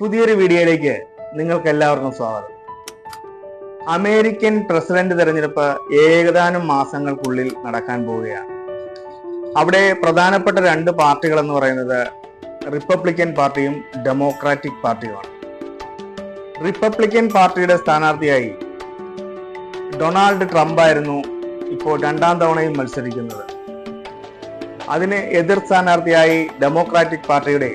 പുതിയൊരു വീഡിയോയിലേക്ക് നിങ്ങൾക്ക് എല്ലാവർക്കും സ്വാഗതം. അമേരിക്കൻ പ്രസിഡന്റ് തെരഞ്ഞെടുപ്പ് ഏകദാനം മാസങ്ങൾക്കുള്ളിൽ നടക്കാൻ പോവുകയാണ്. അവിടെ പ്രധാനപ്പെട്ട രണ്ട് പാർട്ടികൾ എന്ന് പറയുന്നത് റിപ്പബ്ലിക്കൻ പാർട്ടിയും ഡെമോക്രാറ്റിക് പാർട്ടിയുമാണ്. റിപ്പബ്ലിക്കൻ പാർട്ടിയുടെ സ്ഥാനാർത്ഥിയായി ഡൊണാൾഡ് ട്രംപ് ആയിരുന്നു ഇപ്പോൾ രണ്ടാം തവണയും മത്സരിക്കുന്നത്. അതിന് എതിർ സ്ഥാനാർത്ഥിയായി ഡെമോക്രാറ്റിക് പാർട്ടിയുടെ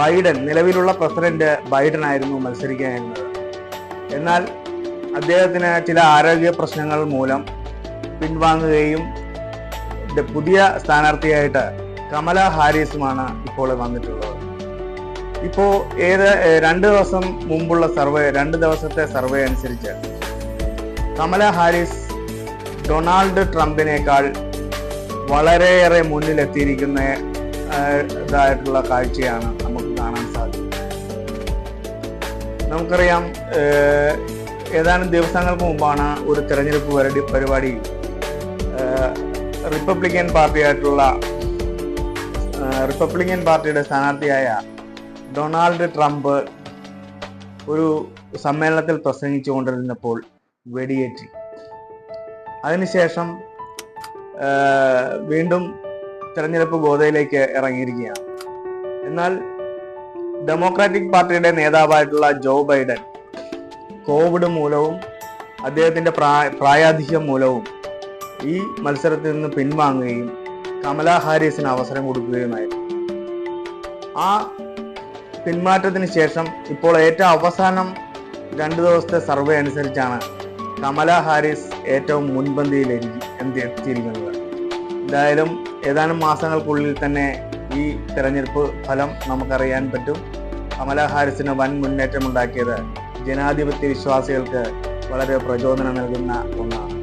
ബൈഡൻ നിലവിലുള്ള പ്രസിഡന്റ് ബൈഡൻ ആയിരുന്നു മത്സരിക്കാനിരുന്നത് എന്നാൽ അദ്ദേഹത്തിന് ചില ആരോഗ്യ പ്രശ്നങ്ങൾ മൂലം പിൻവാങ്ങുകയും പുതിയ സ്ഥാനാർത്ഥിയായിട്ട് കമല ഹാരിസുമാണ് ഇപ്പോൾ വന്നിട്ടുള്ളത്. ഇപ്പോൾ ഏത് രണ്ട് ദിവസം മുമ്പുള്ള സർവേ രണ്ട് ദിവസത്തെ സർവേ അനുസരിച്ച് കമല ഹാരിസ് ഡൊണാൾഡ് ട്രംപിനേക്കാൾ വളരെയേറെ മുന്നിലെത്തിയിരിക്കുന്ന ഇതായിട്ടുള്ള കാഴ്ചയാണ് നമുക്ക് കാണാൻ സാധിക്കും. നമുക്കറിയാം ഏതാനും ദിവസങ്ങൾക്ക് മുമ്പാണ് ഒരു തെരഞ്ഞെടുപ്പ് പരിപാടി റിപ്പബ്ലിക്കൻ പാർട്ടിയായിട്ടുള്ള റിപ്പബ്ലിക്കൻ പാർട്ടിയുടെ സ്ഥാനാർത്ഥിയായ ഡൊണാൾഡ് ട്രംപ് ഒരു സമ്മേളനത്തിൽ പ്രസംഗിച്ചുകൊണ്ടിരുന്നപ്പോൾ വെടിയേറ്റി. അതിനുശേഷം വീണ്ടും തെരഞ്ഞെടുപ്പ് ഗോതയിലേക്ക് ഇറങ്ങിയിരിക്കുകയാണ്. എന്നാൽ ഡെമോക്രാറ്റിക് പാർട്ടിയുടെ നേതാവായിട്ടുള്ള ജോ ബൈഡൻ കോവിഡ് മൂലവും അദ്ദേഹത്തിന്റെ പ്രായ പ്രായാധിക്യം മൂലവും ഈ മത്സരത്തിൽ നിന്ന് പിൻവാങ്ങുകയും കമല ഹാരിസിന് അവസരം കൊടുക്കുകയുമായിരുന്നു. ആ പിന്മാറ്റത്തിന് ശേഷം ഇപ്പോൾ ഏറ്റവും അവസാനം രണ്ടു ദിവസത്തെ സർവേ അനുസരിച്ചാണ് കമല ഹാരിസ് ഏറ്റവും മുൻപന്തിയിൽ എത്തിയിരിക്കുന്നത്. എന്തായാലും ഏതാനും മാസങ്ങൾക്കുള്ളിൽ തന്നെ ഈ തെരഞ്ഞെടുപ്പ് ഫലം നമുക്കറിയാൻ പറ്റും. കമല ഹാരിസിന് വൻ മുന്നേറ്റം ഉണ്ടാക്കിയത് ജനാധിപത്യ വിശ്വാസികൾക്ക് വളരെ പ്രചോദനം നൽകുന്ന ഒന്നാണ്.